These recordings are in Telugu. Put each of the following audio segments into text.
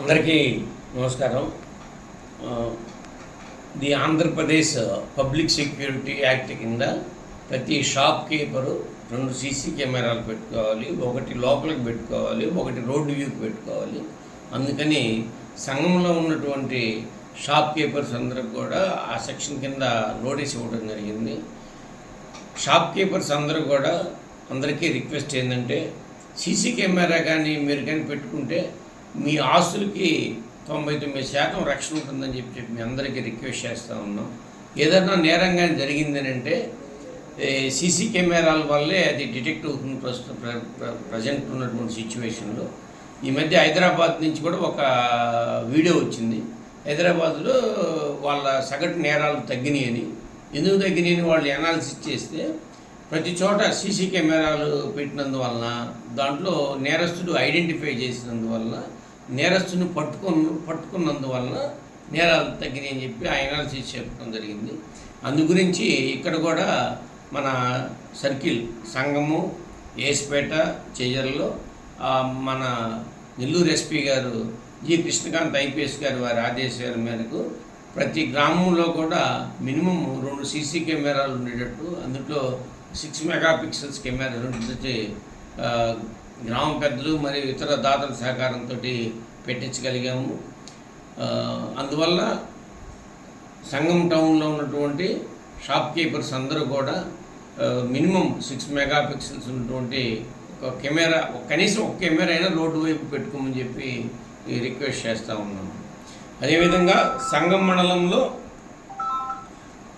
అందరికీ నమస్కారం. The Andhra Pradesh public security act కింద ప్రతి షాప్ కీపరు రెండు సీసీ కెమెరాలు పెట్టుకోవాలి ఒకటి లోపలికి పెట్టుకోవాలి ఒకటి రోడ్డు వ్యూకి పెట్టుకోవాలి. అందుకని సంఘంలో ఉన్నటువంటి షాప్ కీపర్స్ అందరికి కూడా ఆ సెక్షన్ కింద నోటీస్ ఇవ్వడం జరిగింది. షాప్ కీపర్స్ అందరూ కూడా అందరికీ రిక్వెస్ట్ ఏంటంటే సీసీ కెమెరా కానీ మీరు కానీ పెట్టుకుంటే మీ ఆస్తులకి తొంభై తొమ్మిది శాతం రక్షణ ఉంటుందని చెప్పి చెప్పి మీ అందరికీ రిక్వెస్ట్ చేస్తూ ఉన్నాం. ఏదన్నా నేరం కానీ జరిగిందని అంటే సీసీ కెమెరాల వల్లే అది డిటెక్ట్ అవుతుంది ప్రస్తుతం ప్ర- ప్ర- ప్రజెంట్ ఉన్నటువంటి సిచ్యువేషన్లో. ఈ మధ్య హైదరాబాద్ నుంచి కూడా ఒక వీడియో వచ్చింది. హైదరాబాద్లో వాళ్ళ సగటు నేరాలు తగ్గినాయని. ఎందుకు తగ్గినాయని వాళ్ళు అనాలిసిస్ చేస్తే ప్రతి చోట సీసీ కెమెరాలు పెట్టినందువలన దాంట్లో నేరస్తుడు ఐడెంటిఫై చేసినందువలన నేరస్తుని పట్టుకున్న పట్టుకున్నందువలన నేరాలు తగ్గినాయి అని చెప్పి ఆ అనాలిసిస్ చెప్పడం జరిగింది. అందు గురించి ఇక్కడ కూడా మన సర్కిల్ సంగము ఏసుపేట చేజర్లో మన నెల్లూరు ఎస్పీ గారు జి కృష్ణకాంత్ ఐపీఎస్ గారు వారి ఆదేశాల మేరకు ప్రతి గ్రామంలో కూడా మినిమం రెండు సీసీ కెమెరాలు ఉండేటట్టు. అందులో సిక్స్ మెగా పిక్సెల్స్ కెమెరాలు ఉండేటట్టు గ్రామ పెద్దలు మరియు ఇతర దాతల సహకారంతో పెట్టించగలిగాము. అందువల్ల సంగం టౌన్లో ఉన్నటువంటి షాప్ కీపర్స్ అందరూ కూడా మినిమం సిక్స్ మెగా పిక్సెల్స్ ఉన్నటువంటి ఒక కెమెరా కనీసం ఒక కెమెరా అయినా రోడ్డు వైపు పెట్టుకోమని చెప్పి ఈ రిక్వెస్ట్ చేస్తూ ఉన్నాము. అదేవిధంగా సంగం మండలంలో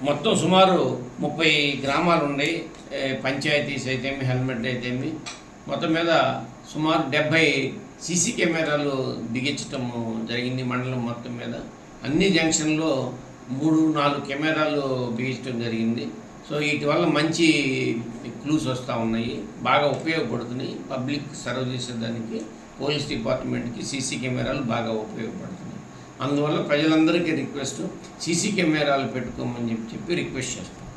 మొత్తం సుమారు ముప్పై గ్రామాలు ఉన్నాయి. పంచాయతీస్ అయితేమి హెల్మెట్ అయితేమి. మొత్తం మీద సుమారు డెబ్భై సీసీ కెమెరాలు బిగించటం జరిగింది మండలం మొత్తం మీద. అన్ని జంక్షన్లో మూడు నాలుగు కెమెరాలు బిగించడం జరిగింది. సో వీటి వల్ల మంచి క్లూస్ వస్తూ ఉన్నాయి. బాగా ఉపయోగపడుతున్నాయి. పబ్లిక్ సర్వ్ చేసేదానికి పోలీస్ డిపార్ట్మెంట్కి సీసీ కెమెరాలు బాగా ఉపయోగపడుతున్నాయి. అందువల్ల ప్రజలందరికీ రిక్వెస్ట్ సీసీ కెమెరాలు పెట్టుకోమని చెప్పి చెప్పి రిక్వెస్ట్ చేస్తాం.